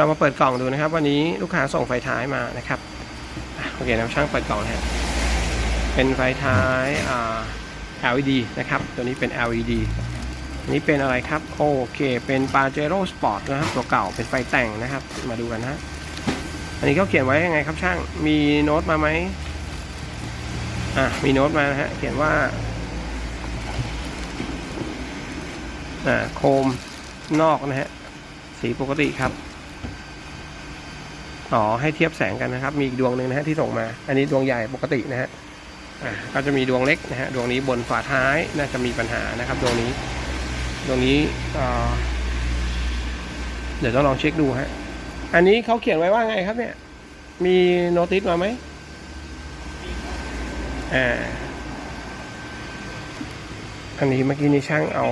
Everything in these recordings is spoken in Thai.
เรามาเปิดกล่องดูนะครับ วันนี้ลูกค้าส่งไฟท้ายมานะครับโอเคนะช่างเปิดกล่องนะฮะเป็นไฟท้าย LED นะครับ ตัวนี้เป็น LED นี้เป็นอะไรครับ โอเค เป็น Pajero Sport นะครับตัวเก่าเป็นไฟแต่งนะครับ มาดูกันนะ อันนี้เขาเขียนไว้ยังไงครับช่าง มีโน้ตมาไหมอะมีโน้ตมานะฮะเขียนว่าอ่าโคมนอกนะฮะสีปกติครับ อ๋อให้เทียบแสงกันนะครับ มีอีกดวงหนึ่งนะฮะที่ส่งมา อันนี้ดวงใหญ่ปกตินะฮะก็จะมีดวงเล็กนะฮะดวงนี้บนฝาท้ายน่าจะมีปัญหานะครับ ดวงนี้ ดวงนี้เดี๋ยวต้องลองเช็คดูฮะอันนี้เขาเขียนไว้ว่าไงครับเนี่ย มีโน้ติสมาไหมอ่าอันนี้เมื่อกี้นี้ช่างเอา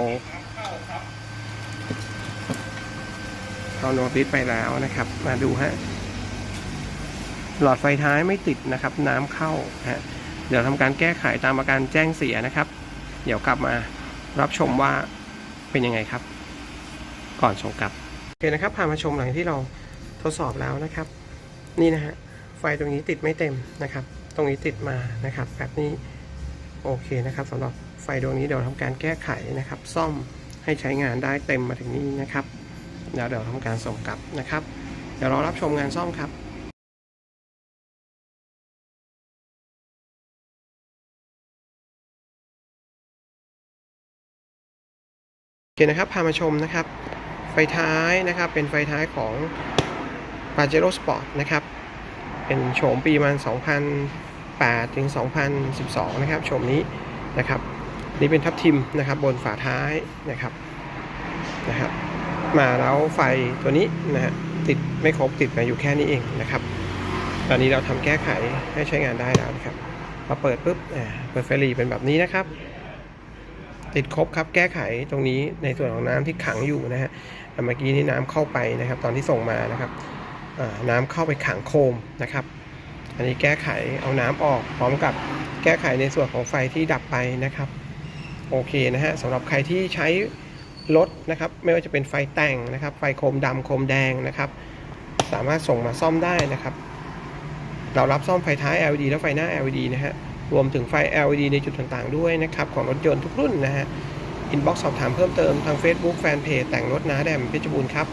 เอาโน้ติสไปแล้วนะครับ มาดูฮะ หลอดไฟท้ายไม่ติดนะครับ น้ำเข้าฮะเดี๋ยวทำการแก้ไขตามอาการแจ้งเสียนะครับ เดี๋ยวกลับมารับชมว่าเป็นยังไงครับ ก่อนส่งกลับโอเคนะครับพามาชมหลังที่เราทดสอบแล้วนะครับ นี่นะฮะไฟตรงนี้ติดไม่เต็มนะครับ ตรงนี้ติดมานะครับ แบบนี้โอเคนะครับสำหรับไฟดวงนี้เดี๋ยวทำการแก้ไขนะครับ ซ่อมให้ใช้งานได้เต็มมาถึงนี้นะครับแล้วเดี๋ยวทำการส่งกลับนะครับ เดี๋ยวรอรับชมงานซ่อมครับ คนะครับพามาชมนะครับ ไฟท้ายนะครับเป็นไฟท้ายของ Pajero Sport นะครับ เป็นโฉมปีมัน2008ถึง2012 นะครับโฉมนี้นะครับ นี่เป็นทับทิมนะครับบนฝาท้ายนะครับนะครับ มาแล้วไฟตัวนี้นะฮะติดไม่ครบติดมาอยู่แค่นี้เองนะครับ ตอนนี้เราทำแก้ไขให้ใช้งานได้แล้วนะครับพอเปิดปุ๊บอ่าเปิดไฟหลีเป็นแบบนี้นะครับ ติดครบครับแก้ไขตรงนี้ในส่วนของน้ำที่ขังอยู่นะฮะแต่เมื่อกี้นี่น้ำเข้าไปนะครับ ตอนที่ส่งมานะครับน้ำเข้าไปขังโคมนะครับ อันนี้แก้ไขเอาน้ำออกพร้อมกับแก้ไขในส่วนของไฟที่ดับไปนะครับโอเคนะฮะสำหรับใครที่ใช้รถนะครับ ไม่ว่าจะเป็นไฟแต่งนะครับ ไฟโคมดำโคมแดงนะครับ สามารถส่งมาซ่อมได้นะครับ เรารับซ่อมไฟท้าย LED และไฟหน้า LED นะฮะ รวมถึงไฟ LED ในจุดต่างๆ ด้วยนะครับ ของรถยนต์ทุกรุ่นนะฮะอินบ็อกซ์สอบถามเพิ่มเติมทาง Facebook แฟนเพจแต่งรถน้าแดมเพชรบูรณ์ครับ